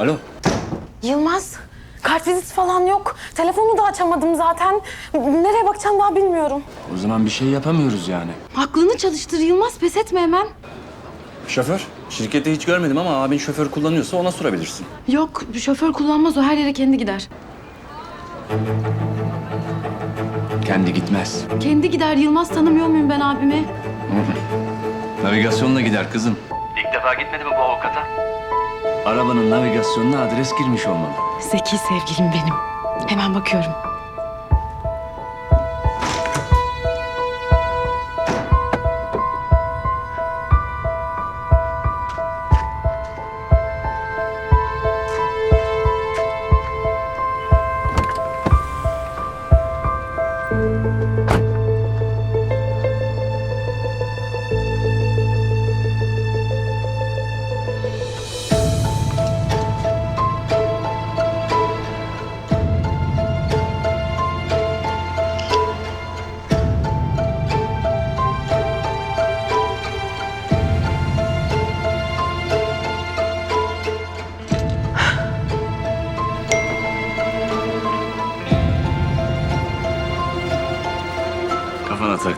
Alo. Yılmaz, kartvizit falan yok. Telefonu da açamadım zaten. Nereye bakacağım daha bilmiyorum. O zaman bir şey yapamıyoruz yani. Aklını çalıştır Yılmaz, pes etme hemen. Şoför? Şirkette hiç görmedim ama abin şoför kullanıyorsa ona sorabilirsin. Yok, şoför kullanmaz o. Her yere kendi gider. Kendi gitmez. Kendi gider. Yılmaz tanımıyor muyum ben abimi? Navigasyonla gider kızım. İlk defa gitmedi mi bu avukata? Arabanın navigasyonuna adres girmiş olmalı. Zeki sevgilim benim. Hemen bakıyorum.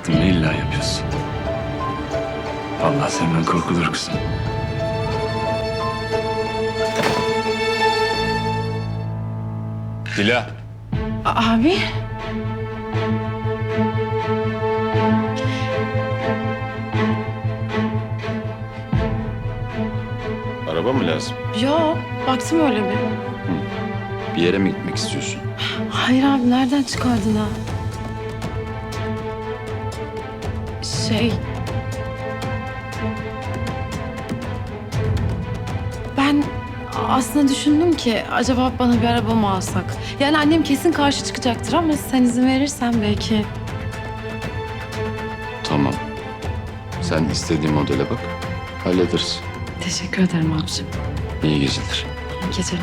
Kafana taktın ne illa yapıyorsun? Allah senden korkulur kızım. Dila. Abi? Araba mı lazım? Yok, baktım öyle bir. Bir yere mi gitmek istiyorsun? Hayır abi, nereden çıkardın ha? Şey... Ben aslında düşündüm ki acaba bana bir araba mı alsak? Yani annem kesin karşı çıkacaktır ama sen izin verirsen belki. Tamam. Sen istediğin modele bak. Hallederiz. Teşekkür ederim abicim. İyi geceler. İyi geceler.